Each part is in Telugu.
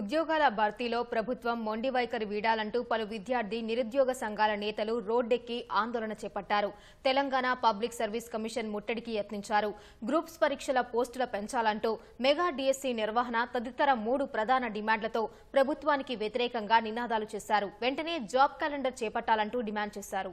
ఉద్యోగాల భర్తీలో ప్రభుత్వం మొండి వైఖరి వీడాలంటూ పలు విద్యార్థి నిరుద్యోగ సంఘాల నేతలు రోడ్డెక్కి ఆందోళన చేపట్టారు. తెలంగాణ పబ్లిక్ సర్వీస్ కమిషన్ ముట్టడికి యత్నించారు. గ్రూప్స్ పరీక్షల పోస్టుల పెంచాలంటూ మెగా డిఎస్సీ నిర్వహణ తదితర మూడు ప్రధాన డిమాండ్లతో ప్రభుత్వానికి వ్యతిరేకంగా నినాదాలు చేశారు. వెంటనే జాబ్ క్యాలెండర్ చేపట్టాలంటూ డిమాండ్ చేశారు.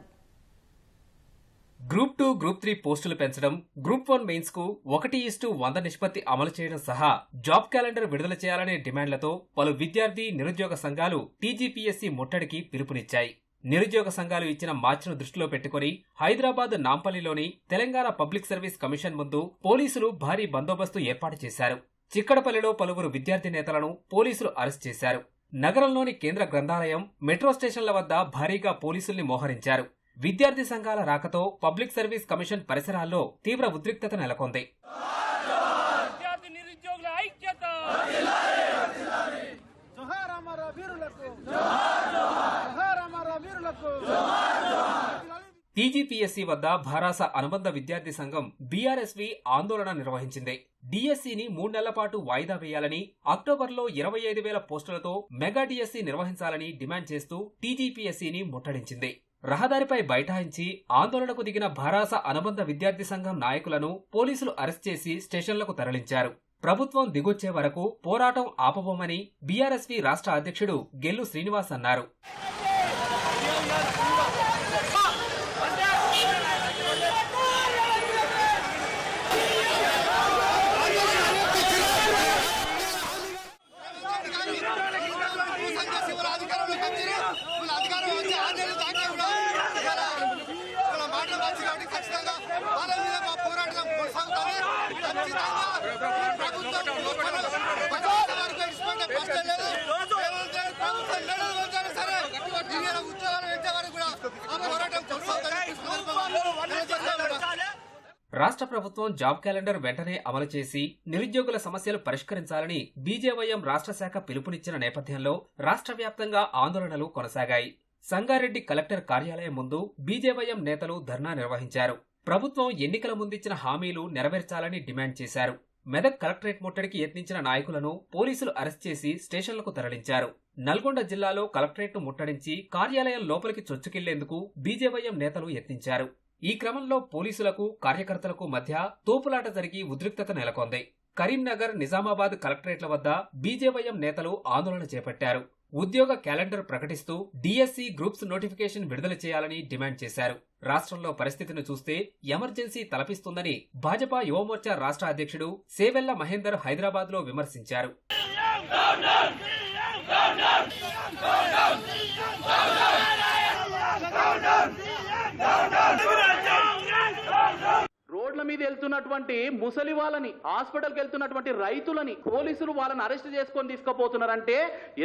గ్రూప్ టూ గ్రూప్ త్రీ పోస్టులు పెంచడం గ్రూప్ వన్ మెయిన్స్కు ఒకటి ఇస్టు వంద నిష్పత్తి అమలు చేయడం సహా జాబ్ క్యాలెండర్ విడుదల చేయాలనే డిమాండ్లతో పలు విద్యార్థి నిరుద్యోగ సంఘాలు టీజీపీఎస్సీ ముట్టడికి పిలుపునిచ్చాయి. నిరుద్యోగ సంఘాలు ఇచ్చిన మార్చును దృష్టిలో పెట్టుకుని హైదరాబాద్ నాంపల్లిలోని తెలంగాణ పబ్లిక్ సర్వీస్ కమిషన్ ముందు పోలీసులు భారీ బందోబస్తు ఏర్పాటు చేశారు. చిక్కడపల్లిలో పలువురు విద్యార్థి నేతలను పోలీసులు అరెస్ట్ చేశారు. నగరంలోని కేంద్ర గ్రంథాలయం మెట్రో స్టేషన్ల వద్ద భారీగా పోలీసుల్ని మోహరించారు. విద్యార్థి సంఘాల రాకతో పబ్లిక్ సర్వీస్ కమిషన్ పరిసరాల్లో తీవ్ర ఉద్రిక్తత నెలకొంది. టీజీపీఎస్సీ వద్ద భారాస అనుబంధ విద్యార్థి సంఘం బీఆర్ఎస్వి ఆందోళన నిర్వహించింది. డిఎస్సీని మూడు నెలల పాటు వాయిదా వేయాలని అక్టోబర్లో ఇరవై ఐదు వేల పోస్టులతో మెగా డిఎస్సీ నిర్వహించాలని డిమాండ్ చేస్తూ టీజీపీఎస్సీని ముట్టడించింది. రహదారిపై బైఠాయించి ఆందోళనకు దిగిన భారాస అనుబంధ విద్యార్థి సంఘం నాయకులను పోలీసులు అరెస్ట్ చేసి స్టేషన్లకు తరలించారు. ప్రభుత్వం దిగొచ్చే వరకు పోరాటం ఆపబోమని బీఆర్ఎస్వి రాష్ట్ర అధ్యక్షుడు గెల్లు శ్రీనివాస్ అన్నారు. అధికారం వచ్చి ఆరు నెలలు దాటి కూడా ఇవాళ ఇవాళ మాటలు మంచి కాబట్టి ఖచ్చితంగా వాళ్ళ మీద మా పోరాటం కొనసాగుతుంది ఖచ్చితంగా ఈ ప్రభుత్వం పదహారు వరకు ఇచ్చిపోతే కష్టం లేదు ఏమంటే ప్రభుత్వం నెలలు వచ్చారు సరే ఇవాళ ఉద్యోగాలు వచ్చే వరకు కూడా ఆ పోరాటం కొనసాగుతుంది ఈ సందర్భంగా తెలియజేస్తున్నాను. రాష్ట్ర ప్రభుత్వం జాబ్ క్యాలెండర్ వెంటనే అమలు చేసి నిరుద్యోగుల సమస్యలు పరిష్కరించాలని బీజేవైఎం రాష్ట్ర శాఖ పిలుపునిచ్చిన నేపథ్యంలో రాష్ట్ర వ్యాప్తంగా ఆందోళనలు కొనసాగాయి. సంగారెడ్డి కలెక్టర్ కార్యాలయం ముందు బీజేవైఎం నేతలు ధర్నా నిర్వహించారు. ప్రభుత్వం ఎన్నికల ముందిచ్చిన హామీలు నెరవేర్చాలని డిమాండ్ చేశారు. మెదక్ కలెక్టరేట్ ముట్టడికి యత్నించిన నాయకులను పోలీసులు అరెస్ట్ చేసి స్టేషన్లకు తరలించారు. నల్గొండ జిల్లాలో కలెక్టరేట్ను ముట్టడించి కార్యాలయం లోపలికి చొచ్చుకెళ్ళేందుకు బీజేవైఎం నేతలు యత్నించారు. ఈ క్రమంలో పోలీసులకు కార్యకర్తలకు మధ్య తోపులాట జరిగి ఉద్రిక్తత నెలకొంది. కరీంనగర్ నిజామాబాద్ కలెక్టరేట్ల వద్ద బీజేవైఎం నేతలు ఆందోళన చేపట్టారు. ఉద్యోగ క్యాలెండర్ ప్రకటిస్తూ డీఎస్సీ గ్రూప్స్ నోటిఫికేషన్ విడుదల చేయాలని డిమాండ్ చేశారు. రాష్ట్రంలో పరిస్థితిని చూస్తే ఎమర్జెన్సీ తలపిస్తుందని భాజపా యువమోర్చా రాష్ట్ర అధ్యక్షుడు సేవెల్ల మహేందర్ హైదరాబాద్లో విమర్శించారు మీద వెళ్తున్నటువంటి ముసలి వాళ్ళని హాస్పిటల్కి వెళ్తున్నటువంటి రైతులని పోలీసులు వాళ్ళని అరెస్ట్ చేసుకొని తీసుకుపోతున్నారంటే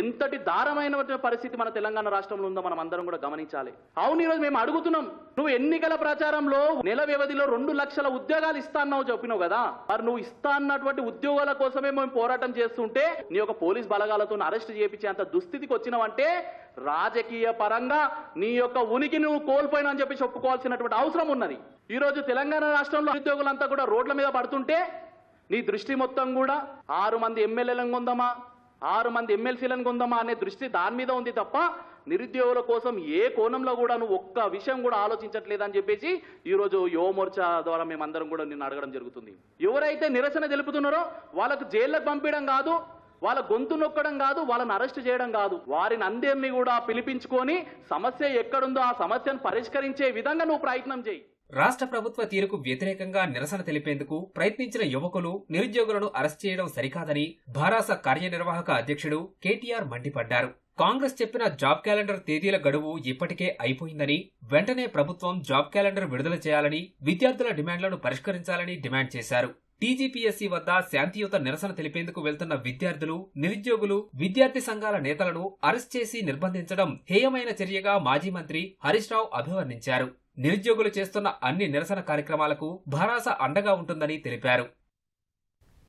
ఎంతటి దారుణమైన పరిస్థితి మన తెలంగాణ రాష్ట్రంలో ఉందో మనం అందరం కూడా గమనించాలి. అవును ఈరోజు మేము అడుగుతున్నాం నువ్వు ఎన్నికల ప్రచారంలో నెల వ్యవధిలో రెండు లక్షల ఉద్యోగాలు ఇస్తా అన్నావు చెప్పినావు కదా. మరి నువ్వు ఇస్తా అన్నటువంటి ఉద్యోగాల కోసమే మేము పోరాటం చేస్తుంటే నీ యొక్క పోలీస్ బలగాలతో అరెస్ట్ చేపించేంత దుస్థితికి వచ్చినావంటే రాజకీయ పరంగా నీ యొక్క ఉనికి నువ్వు కోల్పోయినా అని చెప్పి చెప్పుకోవాల్సినటువంటి అవసరం ఉన్నది. ఈరోజు తెలంగాణ రాష్ట్రంలో నిరుద్యోగులంతా కూడా రోడ్ల మీద పడుతుంటే నీ దృష్టి మొత్తం కూడా ఆరు మంది ఎమ్మెల్యేలను కొందామా ఆరు మంది ఎమ్మెల్సీలను కొందామా అనే దృష్టి దాని మీద ఉంది తప్ప నిరుద్యోగుల కోసం ఏ కోణంలో కూడా నువ్వు ఒక్క విషయం కూడా ఆలోచించట్లేదని చెప్పేసి ఈరోజు యువమోర్చా ద్వారా మేమందరం కూడా నిన్ను అడగడం జరుగుతుంది. ఎవరైతే నిరసన తెలుపుతున్నారో వాళ్ళకు జైళ్ళకు పంపించడం కాదు వాళ్ళ గొంతు నొక్కడం కాదు వాళ్ళని అరెస్ట్ చేయడం కాదు. వారిని అందరినీ కూడా పిలిపించుకొని సమస్య ఎక్కడుందో ఆ సమస్యను పరిష్కరించే విధంగా నువ్వు ప్రయత్నం చేయి. రాష్ట్ర ప్రభుత్వ తీరుకు వ్యతిరేకంగా నిరసన తెలిపేందుకు ప్రయత్నించిన యువకులు నిరుద్యోగులను అరెస్ట్ చేయడం సరికాదని భారాస కార్యనిర్వాహక అధ్యక్షుడు కేటీఆర్ మండిపడ్డారు. కాంగ్రెస్ చెప్పిన జాబ్ క్యాలెండర్ తేదీల గడువు ఇప్పటికే అయిపోయిందని వెంటనే ప్రభుత్వం జాబ్ క్యాలెండర్ విడుదల చేయాలని విద్యార్థుల డిమాండ్లను పరిష్కరించాలని డిమాండ్ చేశారు. టీజీపీఎస్సీ వద్ద శాంతియుత నిరసన తెలిపేందుకు వెళ్తున్న విద్యార్థులు నిరుద్యోగులు విద్యార్థి సంఘాల నేతలను అరెస్ట్ చేసి నిర్బంధించడం హేయమైన చర్యగా మాజీ మంత్రి హరీష్ రావు అభివర్ణించారు. నిరుద్యోగులు చేస్తున్న అన్ని నిరసన కార్యక్రమాలకు భరాస అండగా ఉంటుందని తెలిపారు.